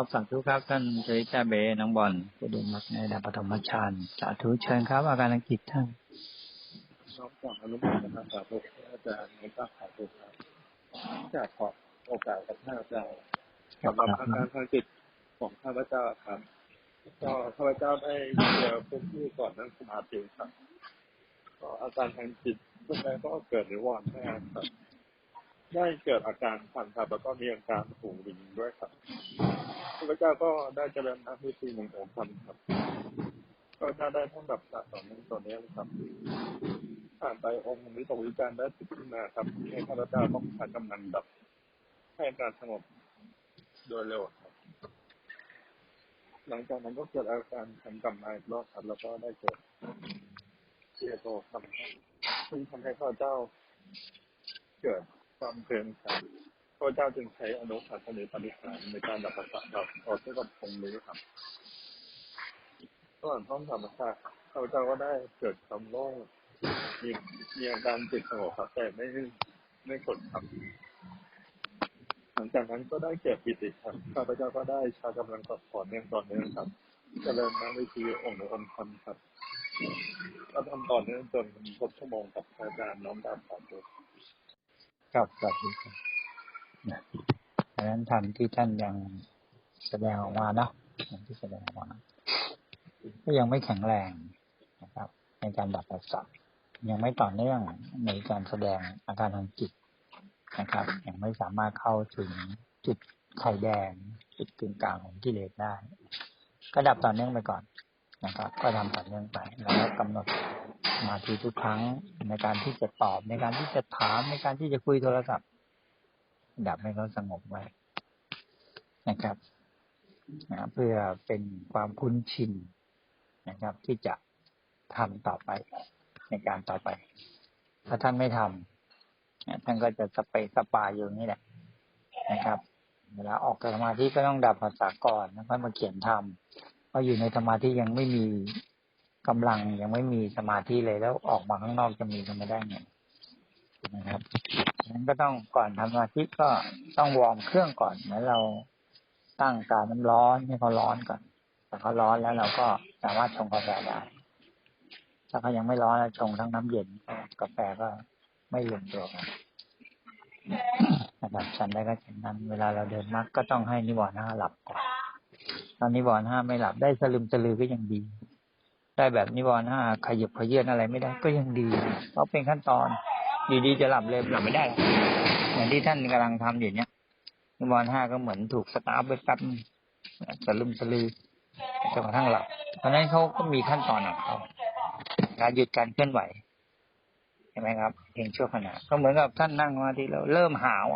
ครับสาธุครับท่านชริตาเบน้องบอลผู้ดูมักในระดับปฐมฌานสาธุเชิญครับ อาการทางจิตท่านน้อมจากอนุโมทนาสาธุพระอาจารย์ในพระสาธุครับจากขอโอกาสกับท่านอาจารย์สำหรับอาการทางจิตของข้าพเจ้าครับก็ข้าพเจ้าได้เจอพวกที่ก่อนนั่งสมาธิครับ ก็อาการทางจิตส่วนใหญ่ก็เกิดในวันแรกครับ ได้เกิดอาการคันครับแล้วก็มีอาการหูริงด้วยครับข้าพเจ้าก็ได้เจริญนักวิธีหนึ่งองค์ครับ ก็จะได้ท่านดับสะต่อเนื่องต่อเนื่องครับผ่านไปองค์วิตกวิจารณ์ได้ติดขึ้นมาครับให้ข้าพเจ้าต้องใช้กำลังดับ ให้อาการสงบโดยเร็วครับ หลังจากนั้นก็เกิดอาการทำกลับมาอีกรอบครับ แล้วก็ได้เกิดเชียโตทำให้ซึ่งทำให้ข้าพเจ้าเกิด ความเพลินครับข้าพเจ้าจึงใช้อนุสัสนิปฏิหารในการดับประสาทครับต่อสู้กับองค์นี้ครับก่อนห้องธรรมชาติข้าพเจ้าก็ได้เกิดความโล่งมีมีอาการจิตสงบครับแต่ไม่ไม่กดครับหลังจากนั้นก็ได้เก็บปิติครับข้าพเจ้าก็ได้ชากำลังกดต่อนเนื่องต่อเนื่องครับเจริญนั่งวิธีองค์องค์ธรรมครับ ก็ทำต่อเนื่องจนครบชั่วโมงกับอาจารย์น้อมตามสามตัว ครับสาธุครับนะดังนั้นธรรมที่ท่านยังแสดงออกมาเนาะที่แสดงออกมาก็ยังไม่แข็งแรงนะครับ ในการดับประสาทยังไม่ต่อเนื่องในการแสดงอาการทางจิตนะครับ ยังไม่สามารถเข้าถึงจุดไข่แดงจุดกึ่งกลางของกิเลสได้ ก็ดับต่อเนื่องไปก่อนนะครับ ก็ทำต่อเนื่องไปแล้วก็กำหนด มาธิทุกครั้งในการที่จะตอบในการที่จะถามในการที่จะคุยโทรศัพท์ดับให้เขาสงบไว้นะครับนะเพื่อเป็นความคุ้นชินนะครับ ที่จะทำต่อไปในการต่อไป ถ้าท่านไม่ทำท่านก็จะสเปซสปาอยู่นี่แหละนะครับ เวลาออกจากสมาธิก็ต้องดับภาษาก่อนแล้วค่อยมาเขียนทำเพราะอยู่ในสมาธิยังไม่มี กำลังยังไม่มีสมาธิเลยแล้วออกมาข้างนอกจะมีกันไม่ได้ไงนะครับนั้นก็ต้องก่อนทำสมาธิก็ต้องวอร์มเครื่องก่อนแล้วเราตั้งกาน้ำร้อนให้เขาร้อนก่อนแต่เขาร้อนแล้วเราก็สามารถชงกาแฟได้ ถ้าเขายังไม่ร้อนแล้วชงทั้งน้ำเย็นกาแฟก็ไม่ลงตัวกันนะครับฉันได้ก็ฉันนั้น เวลาเราเดินมากก็ต้องให้นิวรณ์ห้าหลับก่อนตอนนิวรณ์ห้าไม่หลับได้สลึมสลือก็ยังดี ได้แบบนิวรณ์ห้าขยับขยื่นอะไรไม่ได้ก็ยังดีเพราะเป็นขั้นตอนดีๆจะหลับเลยหลับไม่ได้หรอกอย่างที่ท่านกำลังทำอยู่เนี้ยนิวรณ์ห้าก็เหมือนถูกสตาร์ทไปแป๊บนึงสลึมสลือจนกระทั่งหลับเพราะนั้นเขาก็มีขั้นตอนของเขาการหยุดการเคลื่อนไหวใช่ไหมครับเพียงชั่วขณะก็เหมือนกับท่านนั่งมาที่เราเริ่มหาว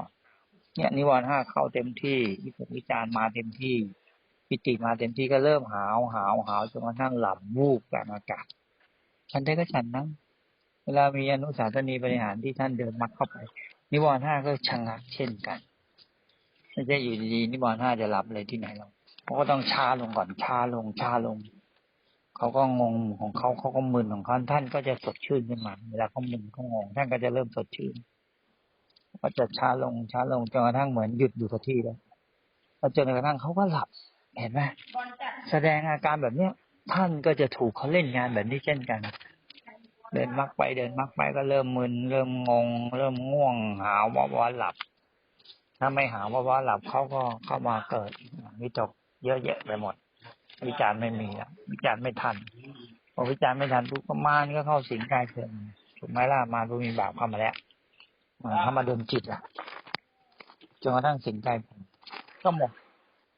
เนี่ยนิวรณ์ห้าเข้าเต็มที่วิพากษ์วิจารณ์มาเต็มที่ ปิติมาเต็มที่ก็เริ่มหาวหาวหาวจนกระทั่งหลับวูบกลางอากาศฉันได้ก็ฉันนั่งเวลามีอนุสาสนีบริหารที่ท่านเดินมักเข้าไป นิวรณ์ห้าก็ชะงักเช่นกันไม่ใช่อยู่ดีนิวรณ์ห้าจะหลับเลยที่ไหนหรอกเขาก็ต้องชาลงก่อนชาลงชาลงเขาก็งงของเขาเขาก็มึนของเขาท่านก็จะสดชื่นขึ้นมาเวลาเขามึนเขางงท่านก็จะเริ่มสดชื่นก็จะช้าลงช้าลงจนกระทั่งเหมือนหยุดอยู่กับที่แล้วจนกระทั่งเขาก็หลับ เห็นไหมแสดงอาการแบบเนี้ย ท่านก็จะถูกเขาเล่นงานแบบนี้เช่นกัน เดินมักไปเดินมักไปก็เริ่มมึนเริ่มงง เริ่มง่วง หาวว่าว่าหลับ ถ้าไม่หาวว่าว่าหลับเขาก็เข้ามาเกิดวิตกเยอะแยะไปหมด วิจารณ์ไม่มีแล้ววิจารณ์ไม่ทันพอวิจารณ์ไม่ทันปุ๊บก็มารก็เข้าสิงกายเกินถูกไหมล่ะมารูมีบาปเข้ามาแล้วมาเข้ามาดนจิตอะจนกระทั่งสิงกายผมก็หมด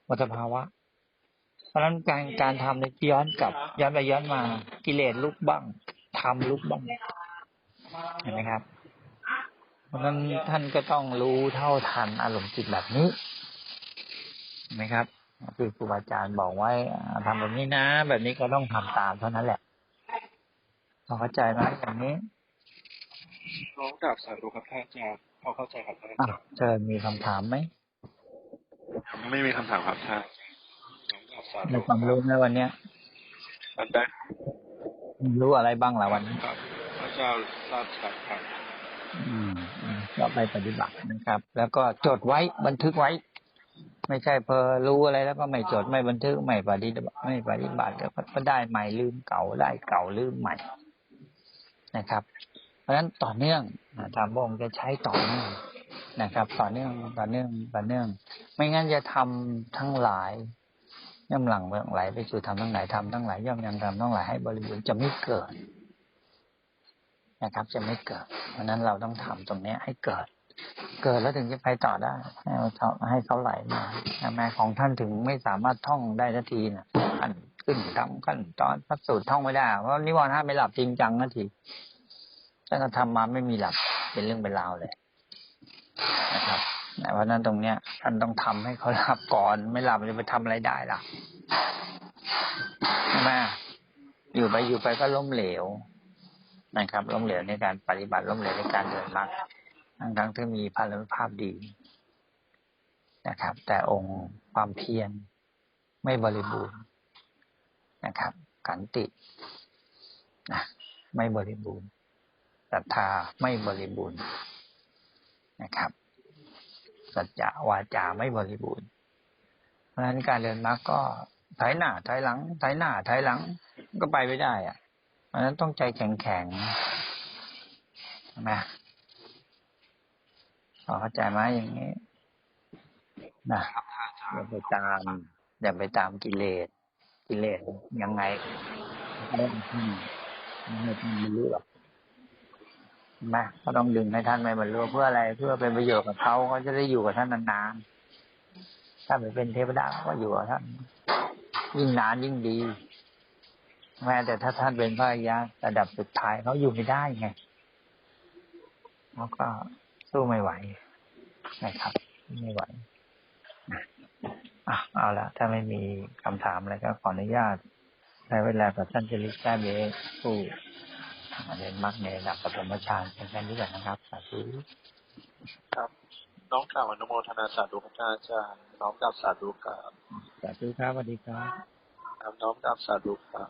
หมดสภาวะ ราะฉะนั้นการการทำในย้อนกลับ ย้อนไปย้อนมา กิเลสลุกบ้างทำลุกบ้างเห็นไหมครับ เพราะฉะนั้นท่านก็ต้องรู้เท่าทันอารมณ์จิตแบบนี้เห็นไหมครับคือครูบาอาจารย์บอกไว้ทำแบบนี้นะ แบบนี้ก็ต้องทำตามเท่านั้นแหละพอเข้าใจไหมอย่างนี้น้องกราบสาธุครับท่านอาจารย์พอเข้าใจครับท่านอาอะจารย์เชิญมีคำถามไหมไม่มีคำถามครับท่าน น้องกราบสาในธุความรู้ในวันเนี้ยอันได้รู้อะไรบ้างล่ะวันนี้ครับพระเจ้าทราบชัดครับอืมอืมก็ไปปฏิบัตินะครับ แล้วก็จดไว้บันทึกไว้ ไม่ใช่เพอรู้อะไรแล้วก็ไม่จดไม่บันทึกไม่ปฏิบัติไม่ปฏิบัติก็ก็ได้ใหม่ลืมเก่าได้เก่าลืมใหม่นะครับ เพราะฉะนั้นต่อเนื่องนะทางพระองค์จะใช้ต่อเนื่องนะครับ ต่อเนื่องต่อเนื่องต่อเนื่อง ไม่งั้นจะทำทั้งหลาย ย่อมหลังเมืองไหลไปสู่ทำทั้งหลายทำทั้งหลายย่อมยังทำทั้งหลายให้บริบูรณ์จะไม่เกิดนะครับ จะไม่เกิด เพราะนั้นเราต้องทำตรงนี้ให้เกิด เกิดแล้วถึงจะไปต่อได้ให้เขาให้เขาไหลมาแม้ของท่านถึงไม่สามารถท่องได้ทันทีนะขั้นขึ้นทำขั้นตอนพระสูตรท่องไม่ได้เพราะนิวรณ์ห้าไม่หลับจริงจังนาทีท่านก็ทำมาไม่มีหลับเป็นเรื่องเป็นราวเลยนะครับ เพราะนั้นตรงเนี้ยท่านต้องทำให้เขาหลับก่อน ไม่หลับจะไปทำอะไรได้ล่ะใช่ไหมอยู่ไปอยู่ไปก็ล้มเหลวนะครับล้มเหลวในการปฏิบัติล้มเหลวในการเดินมรรคทั้งทั้งที่มีพลานุภาพดีนะครับ แต่องค์ความเพียรไม่บริบูรณ์นะครับ ขันตินะไม่บริบูรณ์ศรัทธาไม่บริบูรณ์นะครับ สัจจะวาจาไม่บริบูรณ์ เพราะฉะนั้นการเรียนมรรคก็ถอยหน้าถอยหลังถอยหน้าถอยหลังก็ไปไม่ได้อะเพราะฉะนั้นต้องใจแข็งแข็งๆใช่ไหมพอเข้าใจไหมอย่างนี้นะอย่าไปตามอย่าไปตามกิเลสกิเลสยังไงไม่ไม่รรลุหรอก ใช่ไหมก็ต้องดึงให้ท่านไม่บรรลุเพื่ออะไรเพื่อเป็นประโยชน์กับเขาเขาจะได้อยู่กับท่านนานๆถ้าไปเป็นเทวดาก็อยู่กับท่านยิ่งนานยิ่งดี แม้แต่ถ้าท่านเป็นพระอริยะระดับสุดท้ายเขาอยู่ไม่ได้ไงเขาก็สู้ไม่ไหวนะครับ ไม่ไหวอะเอาละถ้าไม่มีคำถามอะไรก็ขออนุญาตใช้เวลากับท่านเจริญแก้เบผู้ เรียนมักในระดับปฐมฌานเป็นแค่นี้ก่อนนะครับสาธุครับ น้องกล่าวอนุโมทนาสาธุพระอาจารย์น้องกล่าวสาธุครับสาธุครับสวัสดีครับครับน้องกล่าวสาธุครับ